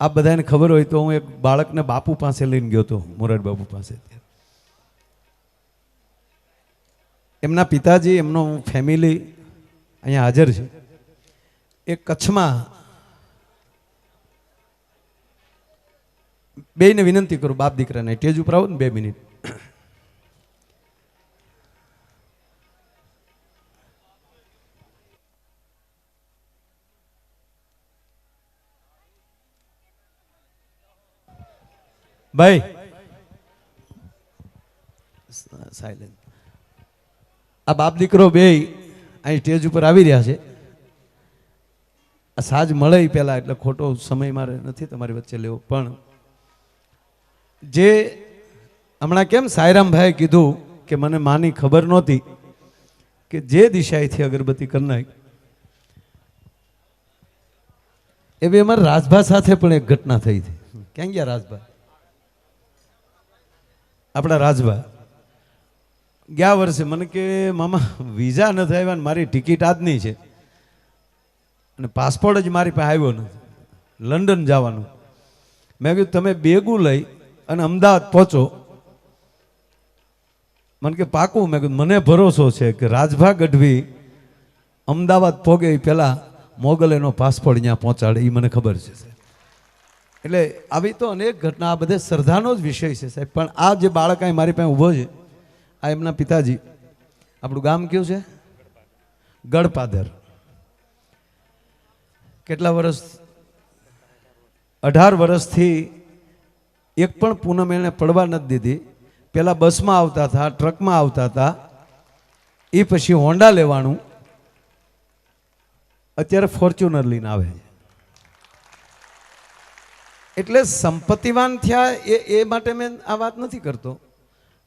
આ બધાને ખબર હોય તો હું એક બાળકને બાપુ પાસે લઈને ગયો હતો, મોરારી બાપુ પાસે. એમના પિતાજી, એમનો ફેમિલી અહીંયા હાજર છે. એ કચ્છમાં બેને વિનંતી કરું, બાપ દીકરાને, ટેજ ઉપર ને બે મિનિટ. ભાઈ. સાયલેન્ટ આ બાપ દીકરો બે અહીં સ્ટેજ ઉપર આવી રહ્યા છે. આ સાજ મળે પહેલાં, એટલે ખોટો સમય મારે નથી તમારી વચ્ચે લેવો. પણ જે હમણાં કેમ સાયરામભાઈએ કીધું કે મને માની ખબર નહોતી કે જે દિશાએથી અગરબત્તી કરી નાખ. એવી અમારા રાજભા સાથે પણ એક ઘટના થઈ હતી ક્યાં ગયા રાજભા? આપણા રાજભા. ગયા વર્ષે મને કે, મામા વિઝા નથી આવ્યા ને મારી ટિકિટ આજની છે. અને પાસપોર્ટ જ મારી પાસે આવ્યો નથી. લંડન જવાનું. મેં કીધું, તમે બેગું લઈ અને અમદાવાદ પહોંચો. મને કે, પાકું? મેં કીધું, મને ભરોસો છે કે રાજભા ગઢવી અમદાવાદ પોગે એ પહેલાં મોગલ એનો પાસપોર્ટ ત્યાં પહોંચાડે એ મને ખબર છે. એટલે આવી તો અનેક ઘટના, આ બધે શ્રદ્ધાનો જ વિષય છે સાહેબ. પણ આ જે બાળક અહીં મારી પાસે ઊભો છે, આ એમના પિતાજી. આપણું ગામ કયું છે? ગળપાદર કેટલા વર્ષ, અઢાર વર્ષથી એક પણ પૂનમ એણે પડવા નથી દીધી. પહેલાં બસમાં આવતા હતા, ટ્રકમાં આવતા હતા. એ પછી હોન્ડા લેવાનું. અત્યારે ફોર્ચ્યુનર લઈને આવે છે. એટલે સંપત્તિવાન થયા એ એ માટે મેં આ વાત નથી કરતો.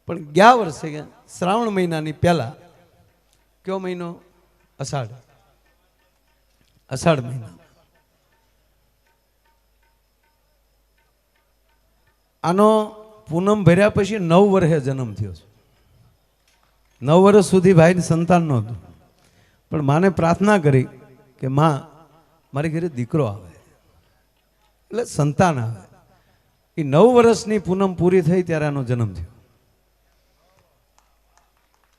પણ ગયા વર્ષે શ્રાવણ મહિનાની પહેલા, કયો મહિનો? અષાઢ. અષાઢ મહિના. આનો પૂનમ ભર્યા પછી નવ વર્ષે જન્મ થયો છે. નવ વર્ષ સુધી ભાઈને સંતાન નહોતું. પણ માને પ્રાર્થના કરી કે, માં, મારી ઘરે દીકરો આવે. એટલે સંતાન આવે. એ નવ વર્ષની પૂનમ પૂરી થઈ ત્યારે આનો જન્મ થયો.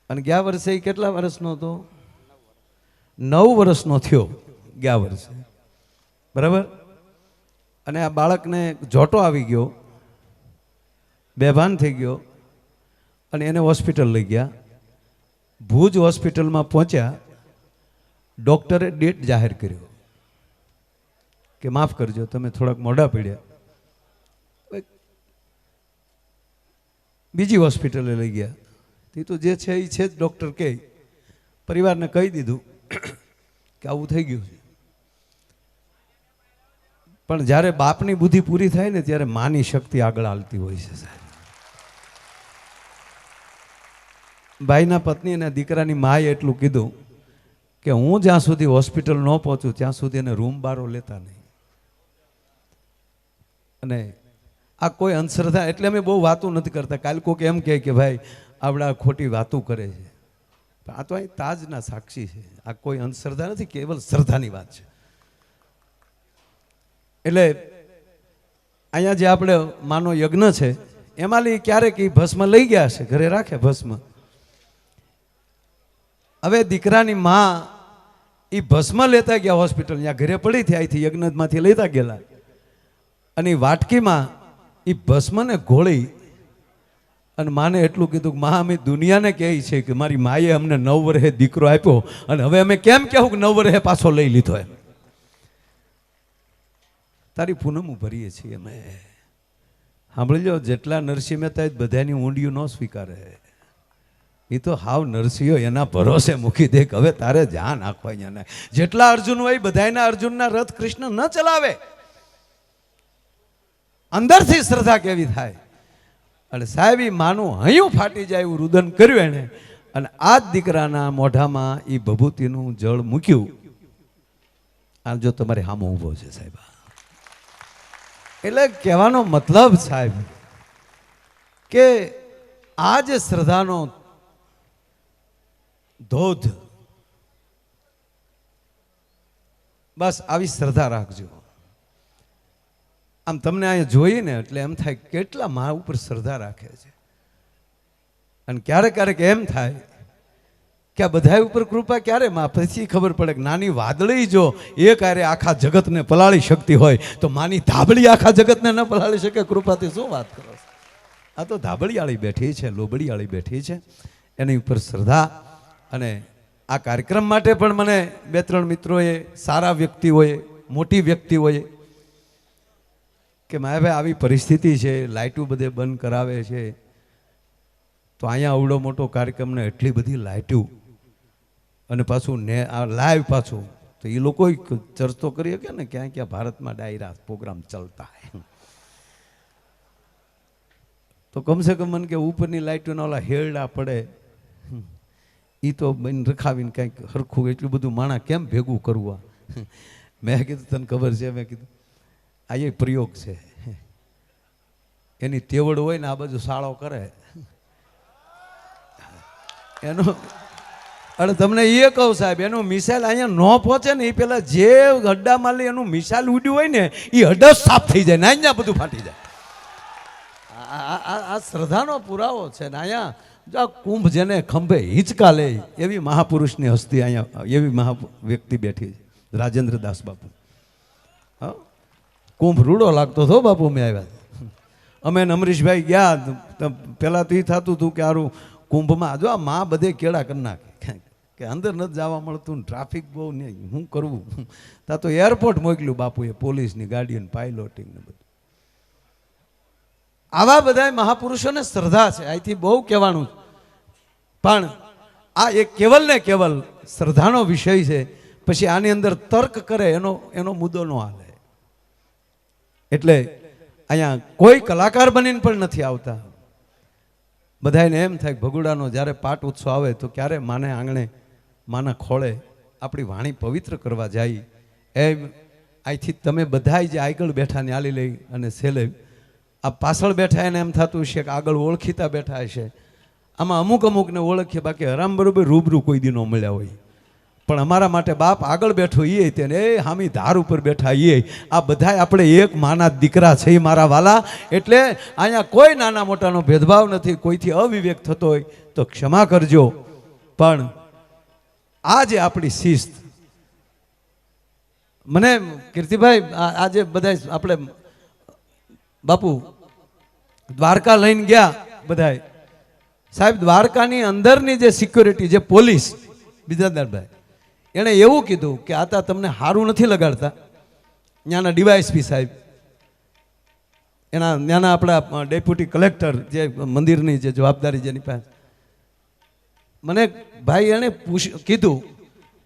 અને ગયા વર્ષે એ કેટલા વર્ષનો હતો? નવ વર્ષનો થયો ગયા વર્ષે. બરાબર? અને આ બાળકને જોટો આવી ગયો. બેભાન થઈ ગયો. અને એને હોસ્પિટલ લઈ ગયા. ભુજ હોસ્પિટલમાં પહોંચ્યા. ડૉક્ટરે ડેટ જાહેર કર્યો. કે માફ કરજો, તમે થોડાક મોડા પડ્યા. બીજી હોસ્પિટલે લઈ ગયા. તે તો જે છે એ છે જ ડૉક્ટર કહે પરિવારને કહી દીધું કે આવું થઈ ગયું છે. પણ જ્યારે બાપની બુદ્ધિ પૂરી થાય ને ત્યારે માની શક્તિ આગળ હાલતી હોય છે, સાહેબ. ભાઈના પત્ની અને દીકરાની માએ એટલું કીધું કે હું જ્યાં સુધી હોસ્પિટલ ન પહોંચું, ત્યાં સુધી એને રૂમ બારો લેતા નહીં. અને આ કોઈ અંધશ્રદ્ધા એટલે અમે બહુ વાતો નથી કરતા. કાલ કોઈક એમ કહે કે ભાઈ આપણા ખોટી વાતો કરે છે. આ તો અહીં તાજના સાક્ષી છે. આ કોઈ અંધશ્રદ્ધા નથી, કેવલ શ્રદ્ધાની વાત છે. એટલે અહીંયા જે આપણે માનો યજ્ઞ છે, એમાં લઈ ક્યારેક એ ભસ્મ લઈ ગયા છે ઘરે રાખે ભસ્મ. હવે દીકરાની માં એ ભસ્મ લેતા ગયા હોસ્પિટલ ત્યાં ઘરે પડી હતી અહીંથી યજ્ઞમાંથી લેતા ગયેલા. અને વાટકીમાં એ ભસ્મને ઘોળી અને માને એટલું કીધું કે, મા, અમે દુનિયાને કહે છે કે મારી માએ અમને નવ વર્ષે દીકરો આપ્યો અને હવે અમે કેમ કહેવું કે નવ વર્ષે પાછો લઈ લીધો એમ. તારી પૂનમ ભરીએ છીએ અમે. સાંભળી લો જેટલા નરસિંહ મહેતા બધાની ઊંડિયું ન સ્વીકારે. એ તો હાવ નરસિંહો એના ભરોસે મૂકી દે કે હવે તારે ધ્યાન નાખવા જેટલા અર્જુન હોય બધાના અર્જુનના રથ કૃષ્ણ ન ચલાવે. અંદરથી શ્રદ્ધા કેવી થાય? અને સાહેબ એ માનું હૈયું ફાટી જાય એવું રુદન કર્યું એણે. અને આ જ દીકરાના મોઢામાં એ ભભૂતિનું જળ મૂક્યું. આ જો તમારે હામો ઊભો છે સાહેબ. એટલે કહેવાનો મતલબ સાહેબ કે આ જે શ્રદ્ધાનો ધોધ, બસ આવી શ્રદ્ધા રાખજો. આમ તમને અહીંયા જોઈએ ને એટલે એમ થાય કેટલા મા ઉપર શ્રદ્ધા રાખે છે. અને ક્યારેક ક્યારેક એમ થાય કે આ બધા ઉપર કૃપા ક્યારે માં? પછી ખબર પડે કે નાની વાદળી જો એ ક્યારે આખા જગતને પલાળી શકતી હોય, તો માની ધાબળી આખા જગતને ન પલાળી શકે? કૃપાથી શું વાત કરો આ તો ધાબળીવાળી બેઠી છે લોબડીવાળી બેઠી છે. એની ઉપર શ્રદ્ધા અને આ કાર્યક્રમ માટે પણ મને બે ત્રણ મિત્રોએ, સારા વ્યક્તિઓએ મોટી વ્યક્તિઓએ કે માયાભાઈ આવી પરિસ્થિતિ છે, લાઇટો બધે બંધ કરાવે છે, તો અહીંયા આવડો મોટો કાર્યક્રમને એટલી બધી લાઇટો. અને પાછું ને આ લાઈવ પાછું, તો એ લોકો ચર્ચો કરી શકે ને ક્યાં ક્યાં ભારતમાં ડાયરા પ્રોગ્રામ ચાલતા તો કમસે કમ મને કે ઉપરની લાઇટોના ઓલા હેરડા પડે. એ તો બન રખાવીને કંઈક હરખું એટલું બધું માણા કેમ ભેગું કરવું મેં કીધું, તને ખબર છે? મેં કીધું આ એ પ્રયોગ છે. એની તેવડ હોય ને આ બાજુ શાળો કરે. એનો, અરે તમને એ કહું સાહેબ, એનું મિસાઇલ અહીંયા ન પહોંચે ને એ પેલા જે હડ્ડા માલી એનું મિસાઇલ ઉડ્યું હોય ને, એ હડસ સાફ થઈ જાય ને અહીંયા બધું ફાટી જાય. આ- શ્રદ્ધાનો પુરાવો છે ને અહીંયા, જો કુંભ જેને ખંભે હિંચકા લે, એવી મહાપુરુષની હસ્તી અહીંયા, એવી મહા વ્યક્તિ બેઠી છે રાજેન્દ્ર દાસ બાપુ. કુંભ રૂડો લાગતો હતો બાપુ, મેં આવ્યા અમે નમરીશભાઈ ગયા પહેલાં તો એ થતું હતું કે આરું કુંભમાં જો આ માં બધે કેળા કરી નાખે. કે અંદર નથી જવા મળતું ટ્રાફિક બહુ નહીં શું કરવું? તા તો એરપોર્ટ મોકલ્યું બાપુએ, પોલીસની ગાડીઓને પાઇલોટિંગ ને બધું. આવા બધા મહાપુરુષોને શ્રદ્ધા છે. અહીંથી બહુ કહેવાનું પણ આ એક કેવલ ને કેવલ શ્રદ્ધાનો વિષય છે. પછી આની અંદર તર્ક કરે, એનો એનો મુદ્દો ન હાલે. એટલે અહીંયા કોઈ કલાકાર બનીને પણ નથી આવતા. બધાને એમ થાય ભગુડાનો જ્યારે પાટ ઉત્સવ આવે તો ક્યારે માને આંગણે, માના ખોળે આપણી વાણી પવિત્ર કરવા જાય. એમ અહીંથી તમે બધાય જે આગળ બેઠા ને આલી લઈ અને છેલ્લે આ પાછળ બેઠા એને એમ થતું હશે કે આગળ ઓળખીતા બેઠા હશે. આમાં અમુક અમુકને ઓળખીએ બાકી હરામ બરોબર રૂબરૂ કોઈ દી ન મળ્યા હોય. પણ અમારા માટે બાપ આગળ બેઠો એ તેને, એ હામી ધાર ઉપર બેઠા એ. આ બધાય આપણે એક માના દીકરા છે મારા વાલા. એટલે અહીંયા કોઈ નાના મોટાનો ભેદભાવ નથી, કોઈથી અવિવેક થતો હોય તો ક્ષમા કરજો. પણ આ જે આપણી શિસ્ત મને કીર્તિભાઈ આજે બધા આપણે બાપુ દ્વારકા લઈને ગયા બધા સાહેબ, દ્વારકાની અંદરની જે સિક્યોરિટી જે પોલીસ, બિજાદારભાઈ. એણે એવું કીધું કે આતા તમને સારું નથી લગાડતા. ત્યાંના ડીવાયસપી સાહેબ, એના ત્યાંના આપણા ડેપ્યુટી કલેક્ટર જે મંદિરની જે જવાબદારી જેની પાસે. મને ભાઈ એણે પૂછ, કીધું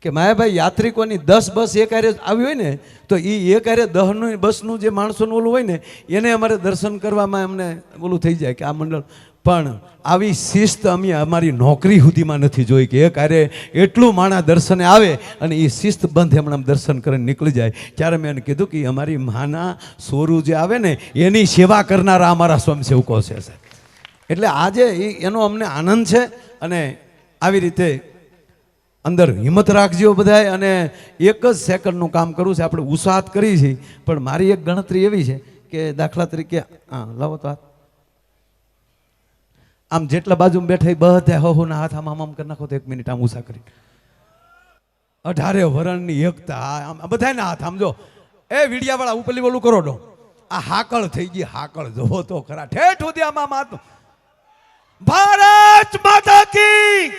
કે માયાભાઈ યાત્રિકોની દસ બસ એક હારે આવી હોય ને, તો એ એક હારે દહનું બસનું જે માણસોનું ઓલું હોય ને, એને અમારે દર્શન કરવામાં અમને ઓલું થઈ જાય કે આ મંડળ પણ આવી શિસ્ત અમે અમારી નોકરી સુધીમાં નથી જોઈ કે એક અરે એટલું માણા દર્શને આવે અને એ શિસ્ત બંધ હમણાં દર્શન કરીને નીકળી જાય. ત્યારે મેં એને કીધું કે અમારી માના સોરું જે આવે ને, એની સેવા કરનારા અમારા સ્વયંસેવકો છે એટલે આજે એનો અમને આનંદ છે અને આવી રીતે અંદર હિંમત રાખજો બધાય અને એક જ સેકન્ડનું કામ કરવું છે. આપણે ઉત્સાહત કરી છીએ, પણ મારી એક ગણતરી એવી છે કે દાખલા તરીકે, હા, લાવો તો હાથ. આમ જેટલા બાજુમાં બેઠા એ બધા હો હાથ આમ આમ કરી નાખો તો એક મિનિટ આમ ઉષા કરી અઢારે વરણની એકતા આમ બધાના હાથ, આમ જો. એ વીડિયાવાળા, ઉપરલી ઓલું કરો ડો. આ હાકળ થઈ ગઈ, હાકળ. જોવો તો ખરા. ઠેઠ સુધી આમાં હાથ ભારત માતા કી!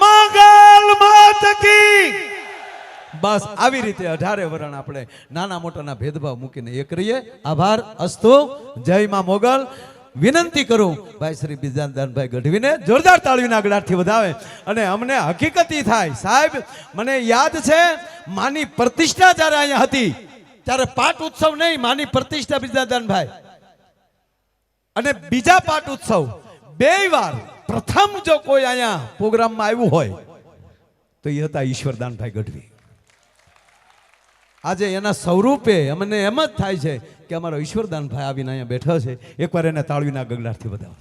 મંગલ માત કી! બસ આવી રીતે અઢારે વરણ આપણે નાના મોટાના ભેદભાવ મૂકીને એક રહીએ. આભાર, અસ્તુ. જય માં મોગલ. વિનંતી કરું. ભાઈ શ્રી બિજાનદાનભાઈ ગઢવીને જોરદાર તાળવીના ગળાથી વધાવે. અને અમને હકીકતી થાય. સાહેબ, મને યાદ છે, માની પ્રતિષ્ઠા જ્યારે અહીંયા હતી, ત્યારે પાટ ઉત્સવ નહીં, માની પ્રતિષ્ઠા બિજાનદાનભાઈ. અને બીજા પાટ ઉત્સવ, બે વાર પ્રથમ જો કોઈ અહીંયા પ્રોગ્રામમાં આવ્યું હોય, તો એ હતા ઈશ્વરદાનભાઈ ગઢવી. આજે એના સ્વરૂપે અમને એમ જ થાય છે કે અમારો ઈશ્વરદાનભાઈ આવીને અહીંયા બેઠો છે. એકવાર એને તાળવીના ગગડાટથી બતાવો